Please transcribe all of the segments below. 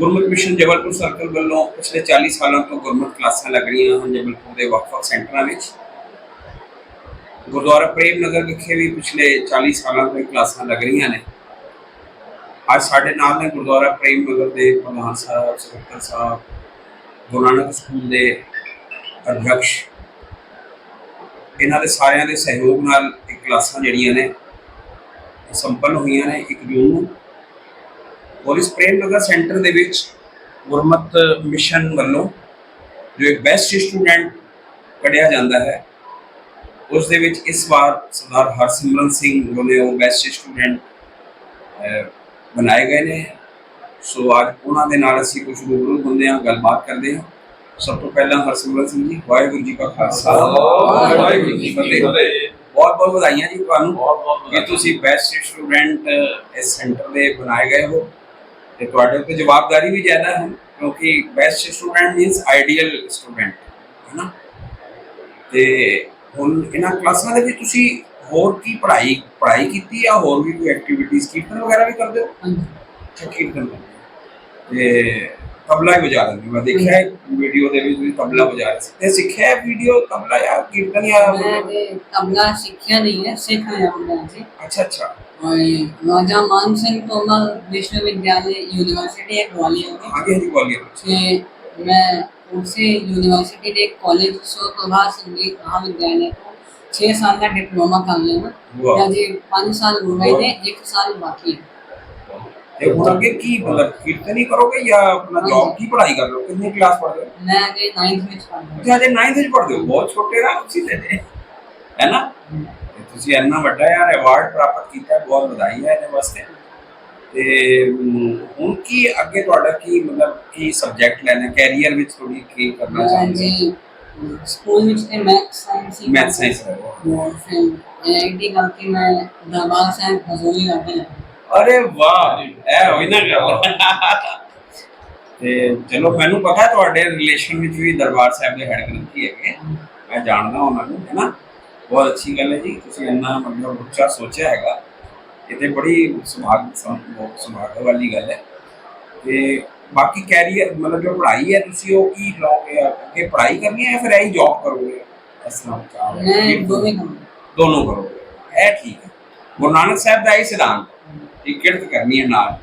ਗੁਰਮੁਖ mission Jabalpur circle ਵੱਲੋਂ ਪਿਛਲੇ 40 ਸਾਲਾਂ ਤੋਂ ਗੁਰਮੁਖ ਕਲਾਸਾਂ ਲੱਗ ਰਹੀਆਂ ਹਨ ਜਬਲਪੁਰ ਦੇ ਵੱਖ-ਵੱਖ ਸੈਂਟਰਾਂ ਵਿੱਚ। ਗੁਰਦੁਆਰਾ ਪ੍ਰੇਮ ਨਗਰ ਵਿਖੇ ਵੀ ਪਿਛਲੇ 40 ਸਾਲਾਂ ਤੋਂ ਇਹ ਕਲਾਸਾਂ ਲੱਗ ਰਹੀਆਂ ਨੇ। ਅੱਜ ਸਾਡੇ ਨਾਲ ਨੇ ਗੁਰਦੁਆਰਾ ਪ੍ਰੇਮ ਨਗਰ ਦੇ ਪ੍ਰਧਾਨ ਸਾਹਿਬ, ਸਕੱਤਰ ਸਾਹਿਬ, ਗੁਰੂ ਨਾਨਕ ਸਕੂਲ ਦੇ ਅਧਿਕਸ਼ ਇਹਨਾਂ ਦੇ ਸਾਰਿਆਂ ਦੇ ਸਹਿਯੋਗ ਨਾਲ ਇਹ ਕਲਾਸਾਂ ਜਿਹੜੀਆਂ ਨੇ ਸੰਪੰਨ ਹੋਈਆਂ ਨੇ ਇੱਕ ਜੂਨ ਨੂੰ। ਪੁਲਿਸ ਪ੍ਰੇਮ ਨਗਰ ਸੈਂਟਰ ਦੇ ਵਿੱਚ ਗੁਰਮਤ ਮਿਸ਼ਨ ਵੱਲੋਂ ਜੋ ਇੱਕ ਬੈਸਟ ਸਟੂਡੈਂਟ ਕੱਢਿਆ ਜਾਂਦਾ ਹੈ ਉਸ ਦੇ ਵਿੱਚ ਇਸ ਵਾਰ ਸਰਦਾਰ ਹਰਸਿਮਰਨ ਸਿੰਘ ਵੱਲੋਂ ਉਹ ਬੈਸਟ ਸਟੂਡੈਂਟ ਬਣਾਏ ਗਏ ਨੇ। ਸੋ ਅੱਜ ਉਹਨਾਂ ਦੇ ਨਾਲ ਅਸੀਂ ਕੁਝ ਰੂਬਰੂ ਹੁੰਦੇ ਹਾਂ ਗੱਲਬਾਤ ਕਰਦੇ ਹਾਂ। ਸਭ ਤੋਂ ਪਹਿਲਾਂ ਹਰਸਿਮਰਨ ਸਿੰਘ ਜੀ ਵਾਹਿਗੁਰੂ ਜੀ ਕਾ ਖਾਲਸਾ। ਵਾਹਿਗੁਰੂ ਜੀ ਕੀ ਫਤਿਹ। ਬਹੁਤ ਬਹੁਤ ਵਧਾਈਆਂ ਜੀ ਤੁਹਾਨੂੰ ਕਿ ਤੁਸੀਂ ਬੈਸਟ ਸਟੂਡੈਂਟ ਇਸ ਸੈਂਟਰ ਦੇ ਬਣਾਏ ਗਏ ਹੋ। ਤੇ ਤੁਹਾਡੇ ਉੱਤੇ ਜਵਾਬਦਾਰੀ ਵੀ ਜ਼ਿਆਦਾ ਹੈ ਕਿਉਂਕਿ best student means ideal student ਹੈਨਾ ਤੇ ਹੁਣ ਇਹਨਾਂ ਕਲਾਸਾਂ ਦੇ ਵਿੱਚ ਤੁਸੀਂ ਹੋਰ ਕੀ ਪੜ੍ਹਾਈ ਪੜ੍ਹਾਈ ਕੀਤੀ ਆ? ਹੋਰ ਵੀ ਕੋਈ ਐਕਟੀਵਿਟੀਜ਼ ਕੀਰਤਨ ਵਗੈਰਾ ਵੀ ਕਰਦੇ ਹੋ? ਹਾਂਜੀ। ਕੀਰਤਨ ਤੇ ਤਬਲਾ ਵੀ ਵਜਾ ਰਹੇ ਮੈਂ ਦੇਖਿਆ ਹੈ ਵੀਡੀਓ ਦੇ ਵਿੱਚ ਵੀ ਤਬਲਾ ਵਜਾ ਰਹੇ ਸੀ। ਤੇ ਸਿੱਖਿਆ ਵੀਡੀਓ ਤਬਲਾ ਜਾਂ ਕੀਰਤਨ ਜਾਂ ਮੈਂ ਤਬਲਾ ਸਿੱਖਿਆ ਨਹੀਂ ਹੈ ਸਿੱਖ ਹੋਇਆ ਬੰਦਾ ਜੀ ਅੱਛਾ ਅੱਛਾ। और राजा मान सिंह तोमर विश्वविद्यालय यूनिवर्सिटी है ग्वालियर में आगे है ग्वालियर से मैं उनसे यूनिवर्सिटी के कॉलेज शोप्रभा संगीत महाविद्यालय को छः साल का डिप्लोमा कर रहे हैं या जी पाँच साल हो गए ने एक साल बाकी है आगे की मतलब कीर्तनी करोगे या अपना जॉब की पढ़ाई कर रहे हो कितनी क्लास पढ़ रहे हो मैं आगे नाइन्थ में पढ़ रहा हूँ अच्छा नाइन्थ में पढ़ रहे हो बहुत छोटे का उसी से ਹੈ ਨਾ? ਤੁਸੀਂ ਇੰਨਾ ਵੱਡਾ ਯਾਰ ਅਵਾਰਡ ਪ੍ਰਾਪਤ ਕੀਤਾ ਬਹੁਤ ਵਧਾਈ ਹੈ ਇਹਦੇ ਵਾਸਤੇ। ਤੇ ਹੁਣ ਕੀ ਅੱਗੇ ਤੁਹਾਡਾ ਕੀ ਮਤਲਬ ਕੀ ਸਬਜੈਕਟ ਲੈਣਾ ਕੈਰੀਅਰ ਵਿੱਚ ਥੋੜੀ ਕੀ ਕਰਨਾ ਚਾਹੁੰਦੇ ਹੋ? ਸਕੂਲ ਵਿੱਚ ਤੇ ਮੈਥ ਸਾਇੰਸ ਹੀ ਮੈਥ ਸਾਇੰਸ ਹੈ। ਫਿਰ ਐਡੀ ਗੱਲ ਕਿ ਮੈਂ ਦਰਬਾਰ ਸਾਹਿਬ ਹਜ਼ੂਰੀ ਲੱਗੇ ਅਰੇ ਵਾਹ ਇਹ ਹੋਈ ਨਾ ਗੱਲ। ਤੇ ਚਲੋ ਮੈਨੂੰ ਪਤਾ ਤੁਹਾਡੇ ਰਿਲੇਸ਼ਨ ਵਿੱਚ ਵੀ ਦਰਬਾਰ ਸਾਹਿਬ ਦੇ ਹੈਡ ਗ੍ਰੰਥੀ ਹੈਗੇ। ਮੈਂ ਜਾਣਦਾ ਉਹਨਾਂ ਨੂੰ ਹੈ ਨਾ? ਬਹੁਤ ਅੱਛੀ ਗੱਲ ਹੈ ਜੀ ਤੁਸੀਂ ਇੰਨਾ ਮਤਲਬ ਉੱਚਾ ਸੋਚਿਆ ਹੈਗਾ ਇਹ ਤੇ ਬੜੀ ਸੁਭਾਗ ਸੁਭਾਗ ਵਾਲੀ ਗੱਲ ਹੈ ਤੇ ਬਾਕੀ ਕੈਰੀਅਰ ਮਤਲਬ ਜੋ ਪੜ੍ਹਾਈ ਹੈ ਤੁਸੀਂ ਉਹ ਕੀ ਲਓਗੇ ਅੱਗੇ ਪੜ੍ਹਾਈ ਕਰਨੀ ਹੈ ਫਿਰ ਇਹੀ ਜੌਬ ਕਰੋਗੇ ਅਸਲਾਮ ਕਾ ਨਹੀਂ ਦੋਵੇਂ ਦੋਨੋਂ ਕਰੋਗੇ ਇਹ ਠੀਕ ਹੈ ਗੁਰੂ ਨਾਨਕ ਸਾਹਿਬ ਦਾ ਇਹ ਸਿਧਾਂਤ ਇਹ ਕਿਰਤ ਕਰਨੀ ਹੈ ਨਾਲ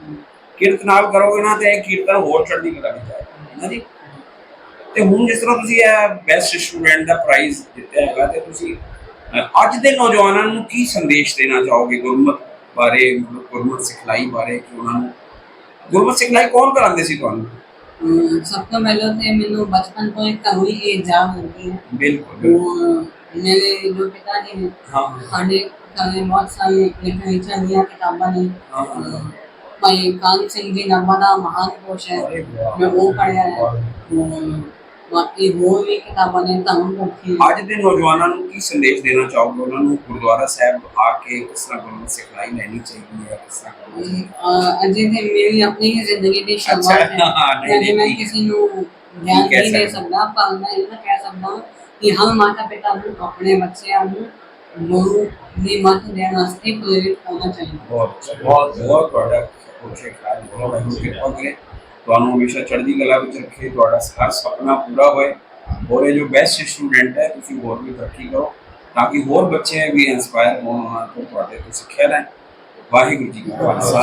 ਕਿਰਤ ਨਾਲ ਕਰੋਗੇ ਨਾ ਤੇ ਇਹ ਕੀਰਤਨ ਹੋਰ ਚੜ੍ਹਦੀ ਕਲਾ ਵਿੱਚ ਜਾਏਗਾ ਨਾ ਜੀ ਤੇ ਹੁਣ ਜਿਸ ਤਰ੍ਹਾਂ ਤੁਸੀਂ ਇਹ ਬੈਸਟ ਸਟੂਡੈਂਟ ਦਾ ਪ੍ਰਾਈਜ਼ ਦਿੱਤਾ ਹੈਗਾ ਤੇ ਤੁਸੀਂ ਅੱਜ ਦੇ ਨੌਜਵਾਨਾਂ ਨੂੰ ਕੀ ਸੰਦੇਸ਼ ਦੇਣਾ ਚਾਹੋਗੇ ਗੁਰਮਤ ਬਾਰੇ ਗੁਰਮਤ ਸਿਖਲਾਈ ਬਾਰੇ ਕਿ ਉਹਨਾਂ ਨੂੰ? ਗੁਰਮਤ ਸਿਖਲਾਈ ਕੌਣ ਕਰਾਉਂਦੇ ਸੀ ਤੁਹਾਨੂੰ? ਸਭ ਤੋਂ ਪਹਿਲਾਂ ਤੇ ਮੈਨੂੰ ਬਚਪਨ ਤੋਂ ਇੱਕ ਘਰੋਂ ਹੀ ਇਹ ਜਾ ਹੁੰਦੀ ਹੈ। ਬਿਲਕੁਲ ਮੇਰੇ ਜੋ ਪਿਤਾ ਜੀ ਨੇ ਸਾਡੇ ਸਾਡੇ ਬਹੁਤ ਸਾਰੇ ਲਿਟਰੇਚਰ ਦੀਆਂ ਕਿਤਾਬਾਂ ਨੇ। ਭਾਈ ਕਾਨ ਸਿੰਘ ਜੀ ਨਾਮ ਦਾ ਮਹਾਨ ਕੋਸ਼ ਹੈ। ਮੈਂ ਉਹ ਪੜ੍ਹਿਆ ਹੈ। ਬਾਕੀ ਹੋਰ ਵੀ ਕਿਤਾਬਾਂ ਨੇ ਤੁਹਾਨੂੰ ਮੁੱਖੀ ਅੱਜ ਦੇ ਨੌਜਵਾਨਾਂ ਨੂੰ ਕੀ ਸੰਦੇਸ਼ ਦੇਣਾ ਚਾਹੋਗੇ? ਉਹਨਾਂ ਨੂੰ ਗੁਰਦੁਆਰਾ ਸਾਹਿਬ ਆ ਕੇ ਕਿਸ ਤਰ੍ਹਾਂ ਗੁਰਮਤਿ ਸਿਖਲਾਈ ਲੈਣੀ ਚਾਹੀਦੀ ਹੈ? ਕਿਸ ਤਰ੍ਹਾਂ ਅਜੇ ਤੇ ਮੇਰੀ ਆਪਣੀ ਹੀ ਜ਼ਿੰਦਗੀ ਦੀ ਸ਼ੁਰੂਆਤ ਹੈ। ਜੇ ਮੈਂ ਕਿਸੇ ਨੂੰ ਗਿਆਨ ਨਹੀਂ ਦੇ ਸਕਦਾ ਪਰ ਮੈਂ ਇਹਨਾਂ ਕਹਿ ਸਕਦਾ ਕਿ ਹਮ ਮਾਤਾ ਪਿਤਾ ਨੂੰ ਆਪਣੇ ਬੱਚਿਆਂ ਨੂੰ ਗੁਰੂ ਦੀ ਮੱਤ ਦੇਣ ਵਾਸਤੇ ਪ੍ਰੇਰਿਤ ਹੋਣਾ ਚਾਹੀਦਾ। ਬਹੁਤ ਬਹੁਤ ਬਹੁਤ ਤੁਹਾਡਾ ਪੁੱਛੇ ਖਾਲ ਬਹੁਤ ਬਹੁਤ ਤੁਹਾਨੂੰ ਹਮੇਸ਼ਾ ਚੜ੍ਹਦੀ ਕਲਾ ਵਿੱਚ ਰੱਖੇ, ਤੁਹਾਡਾ ਹਰ ਸੁਪਨਾ ਪੂਰਾ ਹੋਏ ਔਰ ਇਹ ਜੋ ਬੈਸਟ ਸਟੂਡੈਂਟ ਹੈ, ਤੁਸੀਂ ਹੋਰ ਵੀ ਤਰੱਕੀ ਕਰੋ ਤਾਂ ਕਿ ਹੋਰ ਬੱਚੇ ਵੀ ਇਨਸਪਾਇਰ ਹੋਣ, ਉਹਨਾਂ ਤੋਂ ਤੁਹਾਡੇ ਤੋਂ ਸਿੱਖਿਆ ਲੈਣ। ਵਾਹਿਗੁਰੂ ਜੀ ਕਾ ਖਾਲਸਾ।